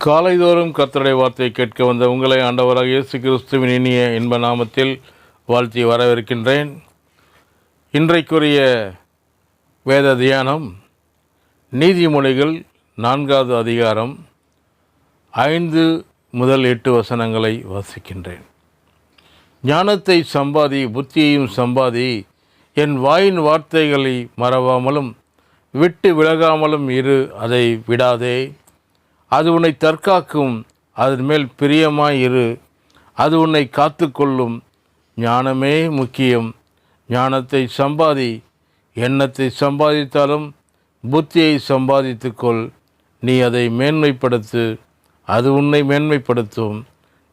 காலைதோறும் கர்த்தருடைய வார்த்தையை கேட்க வந்த உங்களை ஆண்டவராக இயேசு கிறிஸ்துவின் இனிய இன்ப நாமத்தில் வாழ்த்தி வரவிருக்கின்றேன் இன்றைக்குரிய வேத தியானம் நீதிமொழிகள் நான்காவது அதிகாரம் ஐந்து முதல் எட்டு வசனங்களை வாசிக்கின்றேன். ஞானத்தை சம்பாதி புத்தியையும் சம்பாதி என் வாயின் வார்த்தைகளை மறவாமலும் விட்டு விலகாமலும் இரு அதை விடாதே. அது உன்னை தற்காக்கும் அதன் மேல் பிரியமாயிரு அது உன்னை காத்துக்கொள்ளும். ஞானமே முக்கியம். ஞானத்தை சம்பாதி. எண்ணத்தை சம்பாதித்தாலும் புத்தியை சம்பாதித்துக்கொள். நீ அதை மேன்மைப்படுத்து. அது உன்னை மேன்மைப்படுத்தும்.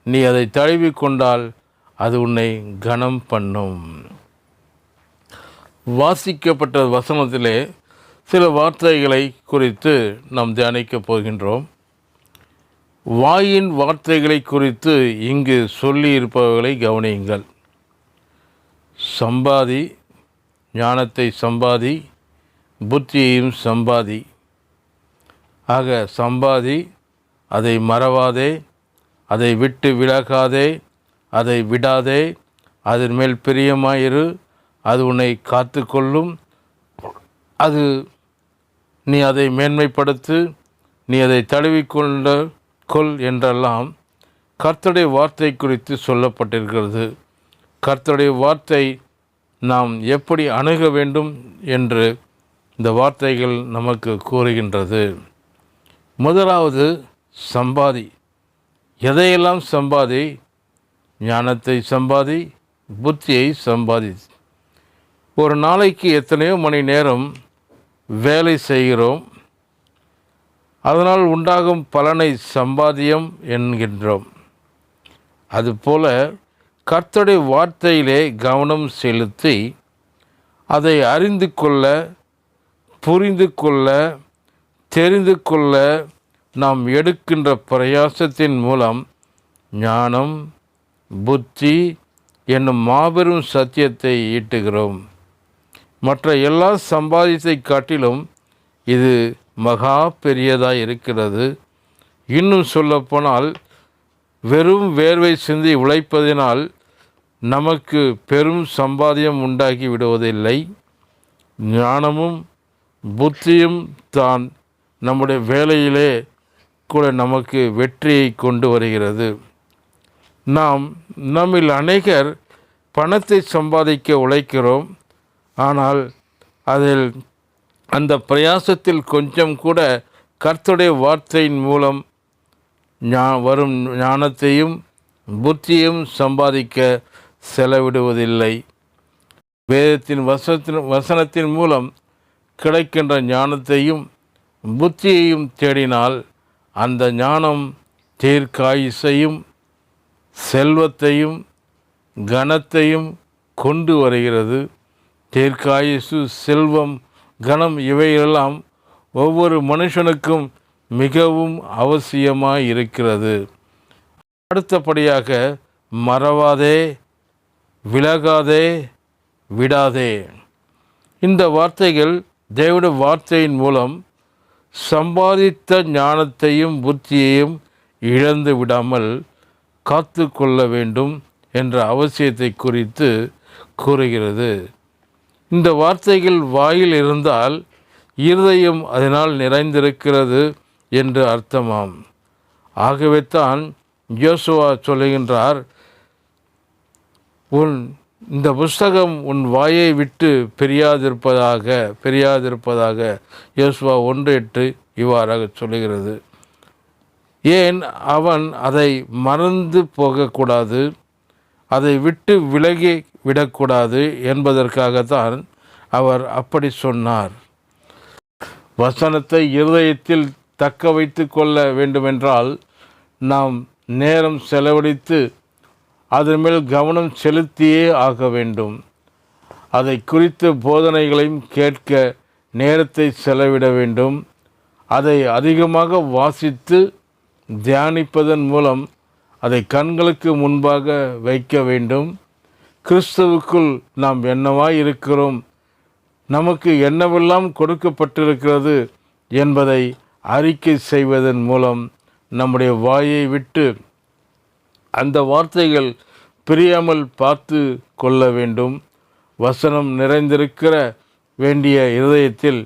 நீ அதை தழுவிக்கொண்டால் அது உன்னை கனம் பண்ணும். வாசிக்கப்பட்ட வசனத்திலே சில வார்த்தைகளை குறித்து நாம் தியானிக்கப் போகின்றோம். வாயின் வார்த்தைகளை குறித்து இங்கு சொல்லியிருப்பவர்களை கவனியுங்கள். சம்பாதி ஞானத்தை சம்பாதி புத்தியையும் சம்பாதி. ஆக சம்பாதி அதை மறவாதே அதை விட்டு விலகாதே அதை விடாதே அதன் மேல் பிரியமாயிரு அது உன்னை காத்துக்கொள்ளும். அது நீ அதை மேன்மைப்படுத்து நீ அதை தழுவிக்கொண்ட கொள் என்றெல்லாம் கர்த்தருடைய வார்த்தை குறித்து சொல்லப்பட்டிருக்கிறது. கர்த்தருடைய வார்த்தை நாம் எப்படி அணுக வேண்டும் என்று இந்த வார்த்தைகள் நமக்கு கூறுகின்றது. முதலாவது சம்பாதி. எதையெல்லாம் சம்பாதி? ஞானத்தை சம்பாதி புத்தியை சம்பாதி. ஒரு நாளைக்கு எத்தனையோ மணி நேரம் வேலை செய்கிறோம். அதனால் உண்டாகும் பலனை சம்பாதியம் என்கின்றோம். அதுபோல கர்த்தருடைய வார்த்தையிலே கவனம் செலுத்தி அதை அறிந்து கொள்ள புரிந்து கொள்ள தெரிந்து கொள்ள நாம் எடுக்கின்ற பிரயாசத்தின் மூலம் ஞானம் புத்தி என்னும் மாபெரும் சத்தியத்தை ஈட்டுகிறோம். மற்ற எல்லா சம்பாதித்தை காட்டிலும் இது மகா பெரியதாக இருக்கிறது. இன்னும் சொல்லப்போனால் வெறும் வேர்வை சிந்தி உழைப்பதினால் நமக்கு பெரும் சம்பாதியம் உண்டாகி விடுவதில்லை. ஞானமும் புத்தியும் தான் நம்முடைய வேலையிலே கூட நமக்கு வெற்றியை கொண்டு வருகிறது. நாம் நம்மில் அநேகர் பணத்தை சம்பாதிக்க உழைக்கிறோம். ஆனால் அதில் அந்த பிரயாசத்தில் கொஞ்சம் கூட கர்த்தருடைய வார்த்தையின் மூலம் ஞா வரும் ஞானத்தையும் புத்தியும் சம்பாதிக்க செலவிடுவதில்லை. வேதத்தின் வசனத்தின் வசனத்தின் மூலம் கிடைக்கின்ற ஞானத்தையும் புத்தியையும் தேடினால் அந்த ஞானம் தீர்க்காயுசையும் செல்வத்தையும் கனத்தையும் கொண்டு வருகிறது. தீர்க்காயுசு செல்வம் கணம் இவையெல்லாம் ஒவ்வொரு மனுஷனுக்கும் மிகவும் அவசியமாக இருக்கிறது அடுத்தபடியாக மறவாதே விலகாதே விடாதே. இந்த வார்த்தைகள் தேவட வார்த்தையின் மூலம் சம்பாதித்த ஞானத்தையும் புத்தியையும் இழந்து விடாமல் காத்து கொள்ள வேண்டும் என்ற அவசியத்தை குறித்து கூறுகிறது. இந்த வார்த்தைகள் வாயில் இருந்தால் இருதயம் அதனால் நிறைந்திருக்கிறது என்று அர்த்தமாம். ஆகவே தான் சொல்லுகின்றார் உன் இந்த புஸ்தகம் உன் வாயை விட்டு பெரியாதிருப்பதாக பெரியாதிருப்பதாக யோசுவா ஒன்று எட்டு இவ்வாறாக சொல்லுகிறது. ஏன் அவன் அதை மறந்து போகக்கூடாது? அதை விட்டு விலகி விடக்கூடாது என்பதற்காகத்தான் அவர் அப்படி சொன்னார். வசனத்தை இருதயத்தில் தக்க வைத்து கொள்ள வேண்டுமென்றால் நாம் நேரம் செலவழித்து அதன் மேல் கவனம் செலுத்தியே ஆக வேண்டும். அதை குறித்த போதனைகளையும் கேட்க நேரத்தை செலவிட வேண்டும். அதை அதிகமாக வாசித்து தியானிப்பதன் மூலம் அதை கண்களுக்கு முன்பாக வைக்க வேண்டும். கிறிஸ்துவுக்குள் நாம் என்னவாய் இருக்கிறோம்? நமக்கு என்னவெல்லாம் கொடுக்கப்பட்டிருக்கிறது என்பதை அறிக்கை செய்வதன் மூலம் நம்முடைய வாயை விட்டு அந்த வார்த்தைகள் பிரியாமல் பார்த்து கொள்ள வேண்டும். வசனம் நிறைந்திருக்கிற வேண்டிய இருதயத்தில்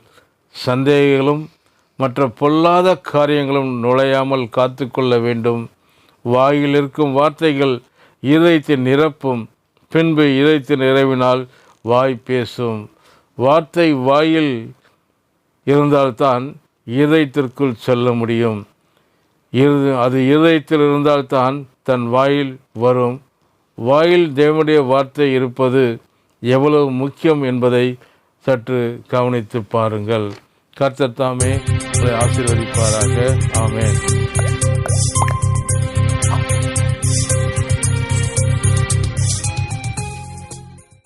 சந்தேகங்களும் மற்ற பொல்லாத காரியங்களும் நுழையாமல் காத்து கொள்ள வேண்டும். வாயில் இருக்கும் வார்த்தைகள் இதயத்தை நிரப்பும். பின்பு இதயத்தின் நிறைவினால் வாய் பேசும். வார்த்தை வாயில் இருந்தால்தான் இதயத்திற்குள் செல்ல முடியும். இரு அது இதயத்தில் இருந்தால்தான் தன் வாயில் வரும். வாயில் தேவனுடைய வார்த்தை இருப்பது எவ்வளவு முக்கியம் என்பதை சற்று கவனித்து பாருங்கள். கர்த்தத்தாமே உங்களை ஆசீர்வதிப்பாராக. ஆமேன்.